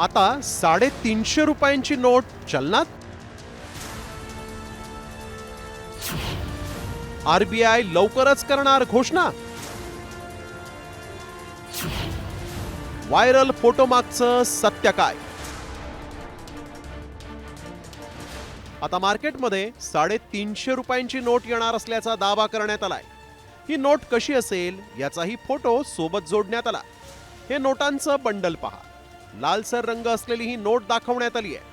आता साडेतीनशे रुपयांची नोट चलनात. आरबीआय लवकरच करणार घोषणा. व्हायरल फोटो मागचं सत्य काय? आता मार्केटमध्ये साडेतीनशे रुपयांची नोट येणार असल्याचा दावा करण्यात आलाय. ही नोट कशी असेल याचाही फोटो सोबत जोडण्यात आला. हे नोटांचं बंडल पहा. लालसर रंग असलेली ही नोट दाखवण्यात आली आहे.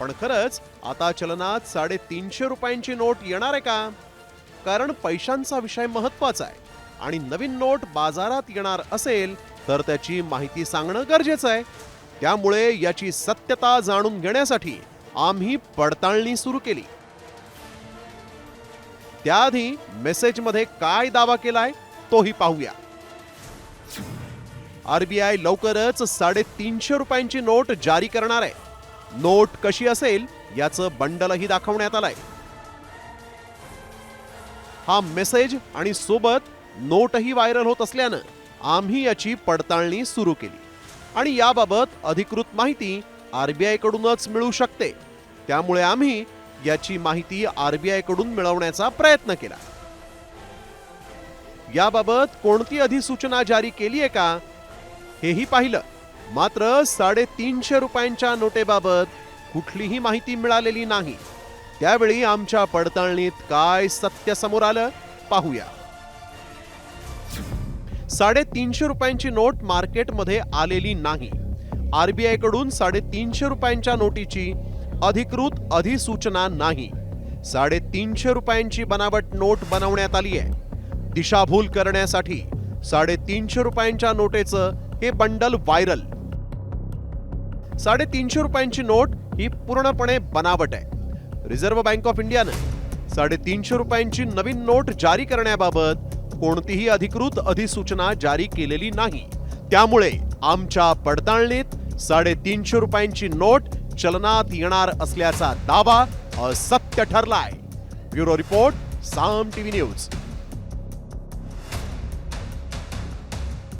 पण खरंच आता चलनात साडेतीनशे रुपयांची नोट येणार आहे का? कारण पैशांचा विषय महत्त्वाचा आहे आणि नवीन नोट बाजारात येणार असेल तर त्याची माहिती सांगणं गरजेचं आहे. त्यामुळे याची सत्यता जाणून घेण्यासाठी आम्ही पडताळणी सुरू केली. त्याआधी मेसेजमध्ये काय दावा केलाय तोही पाहूया. आरबीआय लवकरच साडेतीनशे रुपयांची नोट जारी करणार आहे. नोट कशी असेल याचं बंडलही दाखवण्यात आलंय. हा मेसेज आणि सोबत नोटही व्हायरल होत असल्यानं आम्ही याची पडताळणी सुरू केली. आणि याबाबत अधिकृत माहिती आरबीआय कडूनच मिळू शकते. त्यामुळे आम्ही याची माहिती आरबीआयकडून मिळवण्याचा प्रयत्न केला. याबाबत कोणती अधिसूचना जारी केली आहे का? हेही पाहिलं. मात्र साडेतीनशे रुपयांच्या नोटेबाबत कुठलीही माहिती मिळालेली नाही. त्यावेळी आमच्या पडताळणीत काय सत्य समोर आलं पाहूया. साडेतीनशे रुपयांची नोट मार्केटमध्ये आलेली नाही. आरबीआयकडून साडेतीनशे रुपयांच्या नोटीची अधिकृत अधिसूचना नाही. साडेतीनशे रुपयांची बनावट नोट बनवण्यात आली आहे दिशाभूल करण्यासाठी साडेतीनशे रुपयांच्या नोटेचं हे बंडल व्हायरल. साडेतीनशे रुपयांची नोट ही पूर्णपणे बनावट आहे. रिझर्व्ह बँक ऑफ इंडियानं साडेतीनशे रुपयांची नवीन नोट जारी करण्याबाबत कोणतीही अधिकृत अधिसूचना जारी केलेली नाही. त्यामुळे आमच्या पडताळणीत साडेतीनशे रुपयांची नोट चलनात येणार असल्याचा दावा असत्य ठरलाय. Bureau report Saam TV news.